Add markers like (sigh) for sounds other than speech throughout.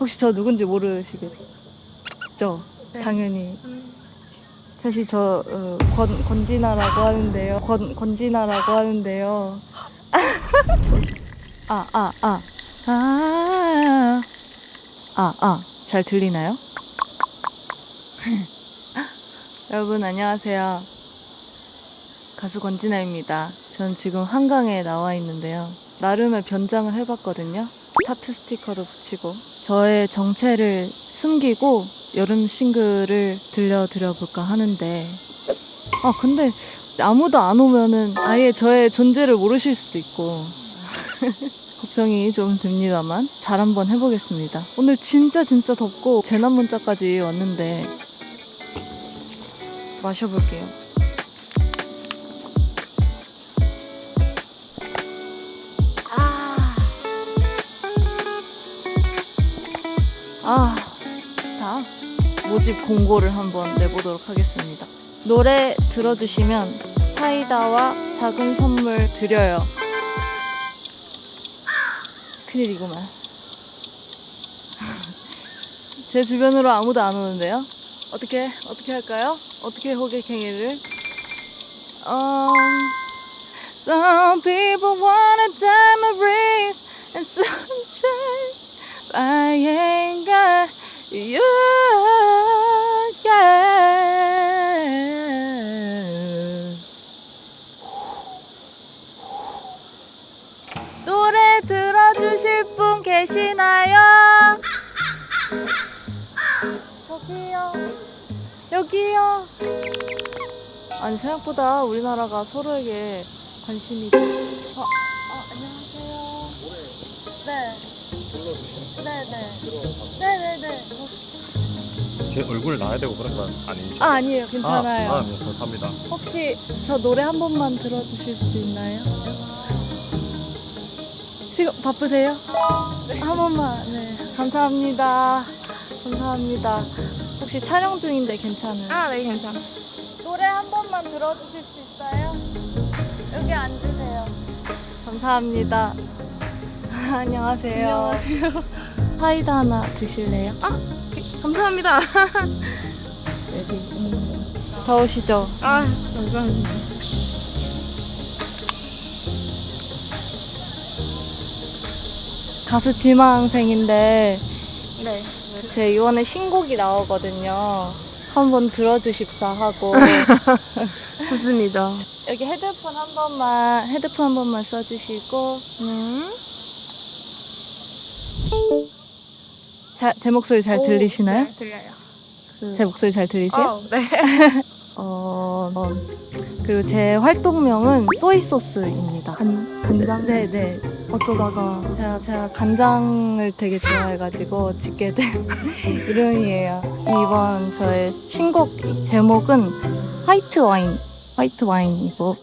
혹시 저 누군지 모르시겠죠? 당연히. 사실 저 어, 권, 권진아라고 하는데요. 권, 권진아라고 하는데요. (laughs) 아, 아, 아. 아. 아, 아. 잘 들리나요? (laughs) 여러분 안녕하세요. 가수 권진아입니다. 전 지금 한강에 나와 있는데요. 나름의 변장을 해봤거든요. 타투 스티커도 붙이고 저의 정체를 숨기고 여름 싱글을 들려드려 볼까 하는데 아 근데 아무도 안 오면은 아예 저의 존재를 모르실 수도 있고 (laughs) 걱정이 좀 듭니다만 잘 한번 해보겠습니다. 오늘 진짜 진짜 덥고 재난 문자까지 왔는데 마셔볼게요. 아, 자, 모집 공고를 한번 내보도록 하겠습니다. 노래 들어주시면 사이다와 작은 선물 드려요. 큰일이구만. (laughs) 제 주변으로 아무도 안 오는데요? 어떻게, 어떻게 할까요? 어떻게 호객행위를? Um, some people time a breeze and sunshine. 아니, 생각보다 우리나라가 서로에게 관심이. 어, 어, 안녕하세요. 네. 네네. 네네네. 제 얼굴 나와야 되고 그런 건 아니죠? 아, 아니에요. 괜찮아요. 아, 아, 네, 감사합니다. 혹시 저 노래 한 번만 들어주실 수 있나요? 지금 바쁘세요? 한 번만. 네. 감사합니다. 감사합니다. 혹시 촬영 중인데 괜찮아요? 아, 네, 괜찮아. 노래 한 번만 들어주실 수 있어요? 여기 앉으세요. 감사합니다. (laughs) 안녕하세요. 안녕하세요. (laughs) 사이다 하나 드실래요? 아, 감사합니다. (laughs) 여기. 더우시죠? 아, 감사합니다. 가수 지망생인데 네. 제 이번에 신곡이 나오거든요. 한번 들어주십사 하고 (laughs) 좋습니다. 여기 헤드폰 한 번만 헤드폰 한 번만 써주시고 음. 자, 제 목소리 잘 들리시나요? 네, 들려요. 제 목소리 잘 들리세요? 어, 네. (laughs) (laughs) 어, 어, 그리고 제 활동명은 소이 소스입니다. 간, 간장? 네, 네. 어쩌다가 제가, 제가 간장을 되게 좋아해가지고 짓게 된 (laughs) 이름이에요. 이번 저의 신곡 제목은 화이트 와인, 화이트 와인이고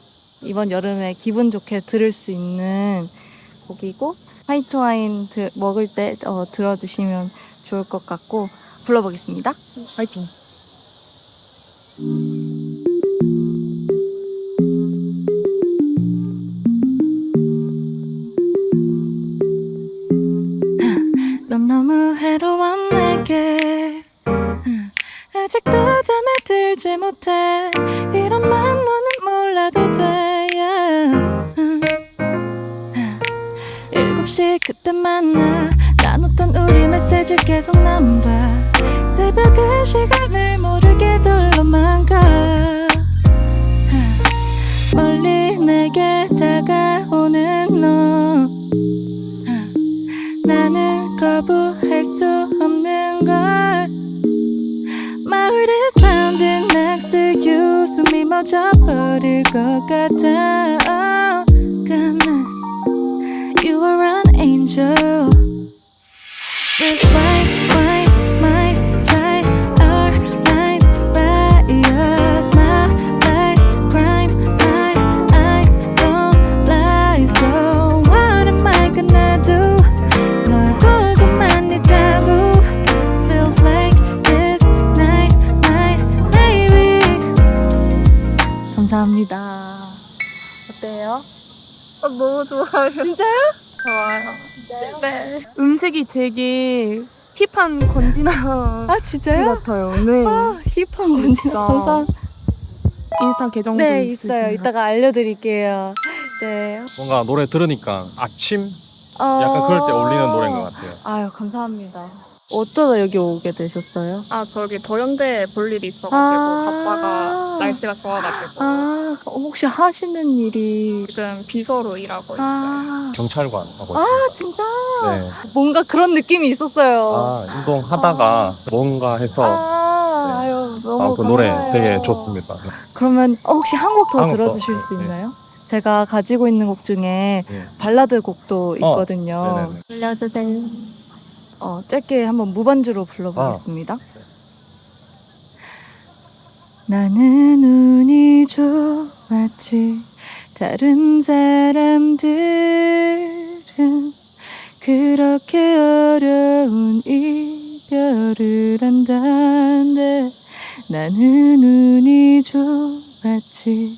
이번 여름에 기분 좋게 들을 수 있는 곡이고 화이트 와인 드- 먹을 때 어, 들어주시면 좋을 것 같고 불러보겠습니다. 화이팅. (laughs) 넌 너무 해로워 내게. 아직도 잠에 들지 못해 an angel This white, white, my tie Our lines by your smile Like crime, my eyes don't lie So what am I gonna do 널 보고만 있자고 Feels like this night, night, baby 감사합니다 어때요? 어, 너무 좋아요. 진짜요? 좋아요. 네. 음색이 되게 힙한 건디나 아씨 진짜요? 같아요. 네. 아 힙한 건지 진짜. 감사. 인스타 계정도 네 있으신가요? 있어요. 이따가 알려드릴게요. 네. 뭔가 노래 들으니까 아침 어... 약간 그럴 때 어울리는 노래인 것 같아요. 아유 감사합니다. 어쩌다 여기 오게 되셨어요? 아 저기 더현대 볼 일이 있어가지고 아. 갔다가 날씨가 좋아가지고 아 혹시 하시는 일이 지금 비서로 일하고 있어요. 아, 경찰관 하고 아 있습니다. 진짜 네. 뭔가 그런 느낌이 있었어요. 아 이동하다가 뭔가 해서 아, 아유 너무 아, 그 노래. 되게 좋습니다. 그러면 어, 혹시 한 곡 더 한곡 더. 들어주실 수 네. 있나요? 제가 가지고 있는 곡 중에 네. 발라드 곡도 있거든요. 네네네. 들려주세요. 어, 짧게 한번 무반주로 불러보겠습니다. 나는 운이 좋았지. 다른 사람들은 그렇게 어려운 이별을 한다는데 나는 운이 좋았지.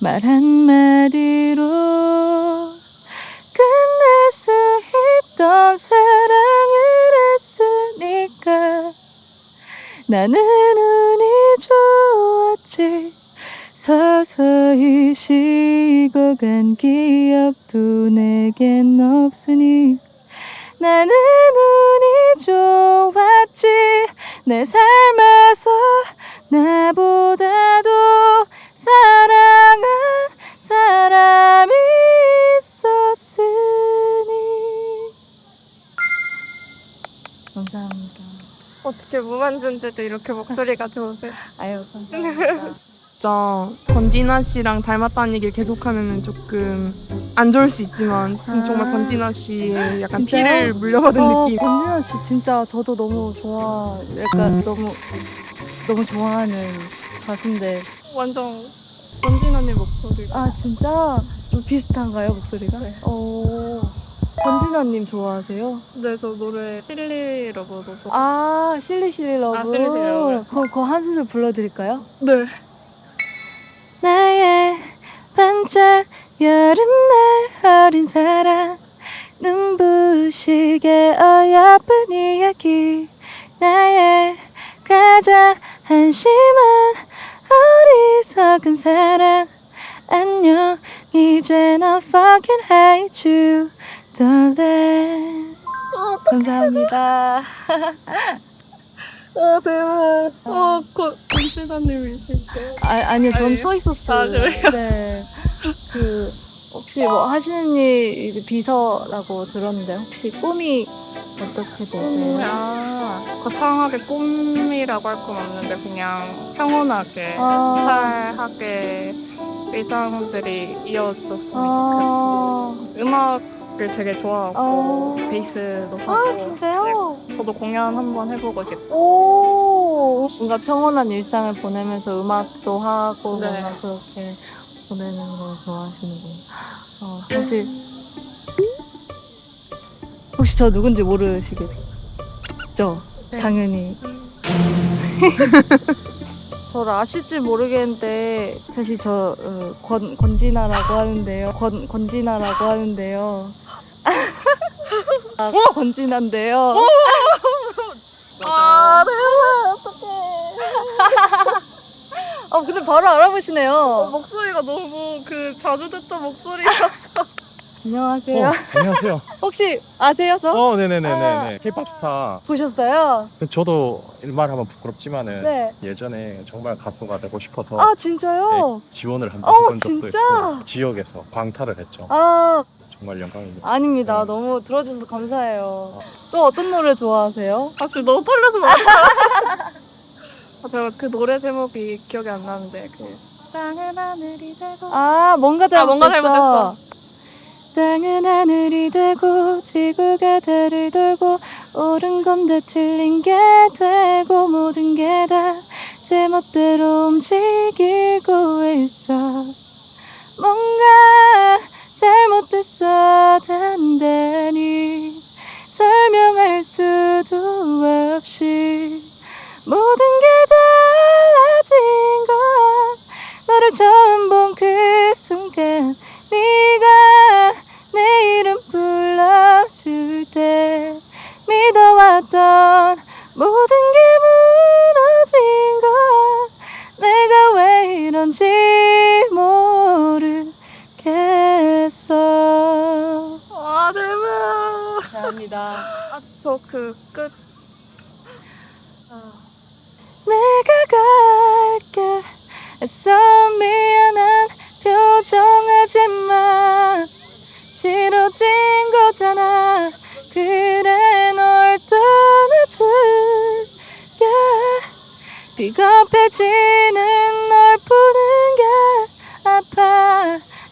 말 한마디로 끝낼 수 있던 사랑을 했으니까 나는 좋았지 서서히 식어간 기억도 내겐 없으니 나는 운이 좋았지. 내 삶에서 나보다도 어떻게 무만준데도 이렇게 목소리가 좋으세요? (laughs) 아유 감사합니다. 진짜 건디나 씨랑 닮았다는 얘기를 계속하면 조금 안 좋을 수 있지만 아. 정말 건디나 씨의 약간 진짜요? 피를 물려받은 어, 느낌. 권진아 씨 진짜 저도 너무 좋아, 약간 너무 너무 좋아하는 가수인데 완전 건디나 님 목소리. 아 진짜 좀 비슷한가요 목소리가? 네. 어 권진아님 좋아하세요? 그래서 노래 실리 러브도 좋고. 아 실리 실리 러브. 아, 실리 실리 러브. 그럼 그거 한 소절 불러드릴까요? 네. 나의 반짝 여름날 어린 사랑 눈부시게 어여쁜 이야기 나의 가장 한심한 어리석은 사랑 안녕 이제 나 fucking hate you darling 감사합니다 (laughs) 아 대박. 어, 거, 건디나님이실게요. 아, 아니요, 전 아니에요? 써 있었어요. 아, 그래요? 네. 그, 혹시 뭐 하시는 일 비서라고 들었는데, 혹시 꿈이 어떻게 되세요? 아, 거창하게 꿈이라고 할 건 없는데 그냥 평온하게 아, 살하게 일상들이 이어졌으면 아, 좋겠고 음악 을 되게 좋아하고 아, 베이스도 하고 아, 진짜요? 네, 저도 공연 한번 해보고 싶고 오, 뭔가 평온한 일상을 보내면서 음악도 하고, 네. 뭔가 그렇게 보내는 걸 좋아하시는군요. 어, 사실, 혹시 저 누군지 모르시겠죠? 네. 당연히. (laughs) 저를 아실지 모르겠는데 사실 저 어, 권, 권진아라고 하는데요. 권, 권진아라고 하는데요. 아, 권진아인데요. 아, 네, 어떡해. 어, 근데 바로 알아보시네요. 목소리가 너무 그 자주 듣던 목소리가 (laughs) 안녕하세요. 어, 안녕하세요. (laughs) 혹시 아세요, 저? 어, 네네네네네. 힙합 스타. 보셨어요? 그 저도 말하면 부끄럽지만은 네. 예전에 정말 가수가 되고 싶어서 아, 진짜요? 네, 지원을 한번 어, 해본 적도 진짜? 있고 지역에서 광탈을 했죠. 아, 정말 영광입니다. 아닙니다. 네. 너무 들어주셔서 감사해요. 또 어떤 노래 좋아하세요? 아 지금 너무 떨려서 막 (laughs) 아, 제가 그 노래 제목이 기억이 안 나는데 그 땅은 하늘이 되고 아, 뭔가 아, 뭔가 잘못됐어. 땅은 하늘이 되고 지구가 달을 돌고 옳은 건 다 틀린 게 되고 모든 게 다 제 멋대로 움직이고 있어 해왔던 모든 게 무너진 걸 내가 왜 이런지 모르겠어. 아 대박. 감사합니다. 아, 저그끝. 아. 내가 갈게. 애써 미안한 표정하지만 싫어진 거잖아. 그 비겁해지는 널 보는 게 아파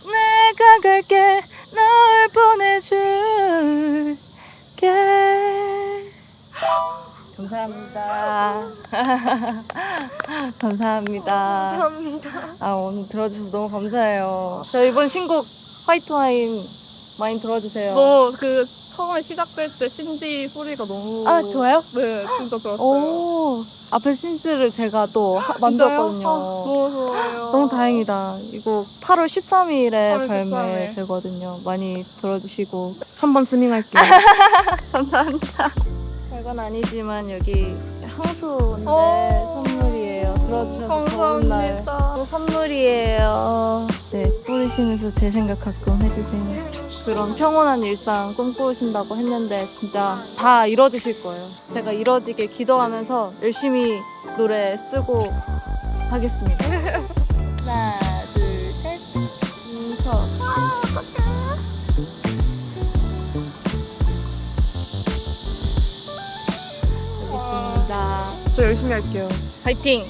내가 갈게 널 보내줄게 감사합니다. (laughs) 감사합니다. 감사합니다. 아 오늘 들어주셔서 너무 감사해요. 저 이번 신곡 화이트 와인 많이 들어주세요. 너그 처음에 시작될 때 신디 소리가 너무 아 좋아요? 네 진짜 좋았어요. 오 앞에 신스를 제가 또 하-? 만들었거든요. 아, 너무 좋아요. 너무 다행이다. 이거 8월 13일에 8월 발매되거든요. 많이 들어주시고 천번 스밍할게요. (laughs) 감사합니다. 별건 아니지만 여기 향수인데 오. 들어주셔서 좋은 날. 감사합니다. 또 선물이에요. 네, 뿌리시면서 제 생각 가끔 해주세요. 그런 평온한 일상 꿈꾸신다고 했는데 진짜 다 이뤄지실 거예요. 제가 이뤄지게 기도하면서 열심히 노래 쓰고 하겠습니다. (laughs) 하나, 둘, 셋. 인서. 저 열심히 할게요. 파이팅!